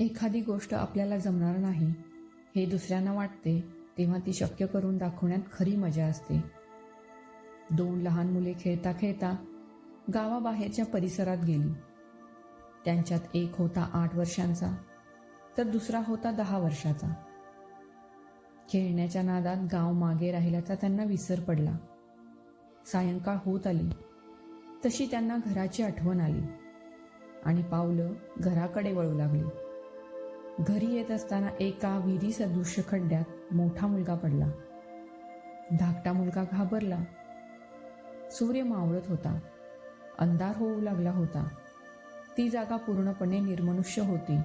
एखादी गोष्ट आपल्याला जमणार नाही हे दुसऱ्यांना वाटते तेव्हा ती शक्य करून दाखवण्यात खरी मजा असते. दोन लहान मुले खेळता खेळता गावाबाहेरच्या परिसरात गेली. त्यांच्यात एक होता आठ वर्षांचा तर दुसरा होता दहा वर्षाचा. खेळण्याच्या नादात गाव मागे राहिल्याचा त्यांना विसर पडला. सायंकाळ होत आली. तशी त्यांना घराची आठवण आली. आणि पावलं घराकडे वळू लागली. घरी येत असताना एका विहिरी सदृश्य खड्ड्यात मोठा मुलगा पडला. धाकटा मुलगा घाबरला. सूर्य मावळत होता. अंधार होऊ लागला होता. ती जागा पूर्णपणे निर्मनुष्य होती.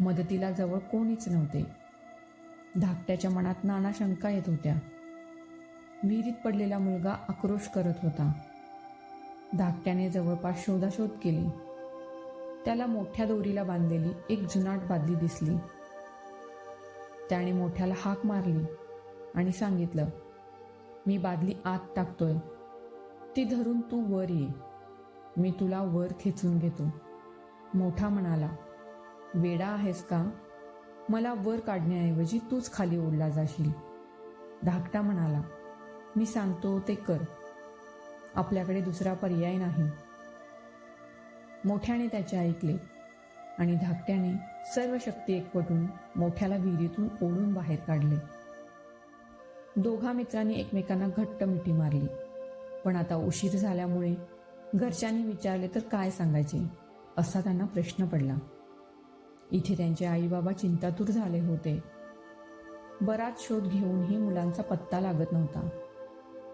मदतीला जवळ कोणीच नव्हते. धाकट्याच्या मनात नाना शंका येत होत्या. विहिरीत पडलेला मुलगा आक्रोश करत होता. धाकट्याने जवळपास शोधाशोध केली. त्याला मोठ्या दोरीला बांधलेली एक जुनाट बादली दिसली. त्याने मोठ्याला हाक मारली आणि सांगितलं मी बादली आत टाकतोय. ती धरून तू वर ये. मी तुला वर खेचून घेतो. मोठा म्हणाला वेडा आहेस का? मला वर काढण्याऐवजी तूच खाली ओढला जाशील. धाकटा म्हणाला मी सांगतो ते कर. आपल्याकडे दुसरा पर्याय नाही. मोठ्याने त्याचे ऐकले आणि धाकट्याने सर्व शक्ती एकवटून मोठ्याला विहिरीतून ओढून बाहेर काढले. दोघा मित्रांनी एकमेकांना घट्ट मिठी मारली. पण आता उशीर झाल्यामुळे घरच्यांनी विचारले तर काय सांगायचे? असा त्यांना प्रश्न पडला. इथे त्यांचे आईबाबा चिंतातूर झाले होते. बराच शोध घेऊनही मुलांचा पत्ता लागत नव्हता.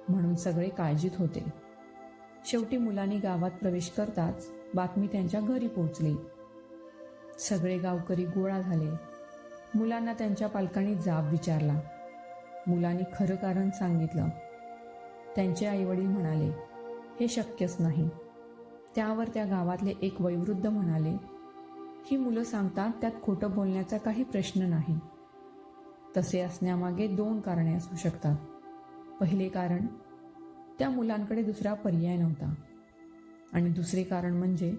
म्हणून सगळे काळजीत होते. शेवटी मुलांनी गावात प्रवेश करताच बातमी त्यांच्या घरी पोहोचली. सगळे गावकरी गोळा झाले. मुलांना त्यांच्या पालकांनी जाब विचारला. मुलांनी खरं कारण सांगितलं. त्यांचे आईवडील म्हणाले हे शक्यच नाही. त्यावर त्या गावातले एक वयोवृद्ध म्हणाले ही मुलं सांगतात त्यात खोटं बोलण्याचा काही प्रश्न नाही. तसे असण्यामागे दोन कारणे असू शकतात. पहिले कारण त्या मुलांकडे दुसरा पर्याय नव्हता. आणि दुसरे कारण म्हणजे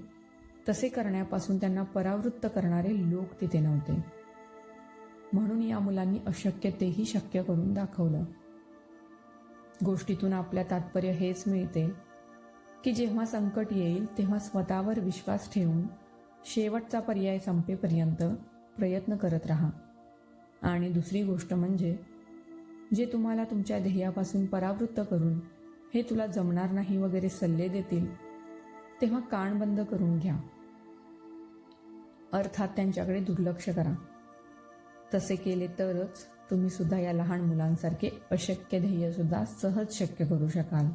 तसे करण्यापासून त्यांना परावृत्त करणारे लोक तिथे नव्हते. म्हणून या मुलांनी अशक्य तेही शक्य करून दाखवलं. गोष्टीतून आपल्या तात्पर्य हेच मिळते की जेव्हा संकट येईल तेव्हा स्वतःवर विश्वास ठेवून शेवटचा पर्याय संपेपर्यंत प्रयत्न करत राहा. आणि दुसरी गोष्ट म्हणजे जे तुम्हाला तुमच्या ध्येयापासून परावृत्त करून हे तुला जमणार नाही वगैरे सल्ले देतील तेव्हा कान बंद करून घ्या. अर्थात त्यांच्याकडे दुर्लक्ष करा. तसे केले तरच तुम्ही सुद्धा या लहान मुलांसारखे अशक्य ध्येय सुद्धा सहज शक्य करू शकाल.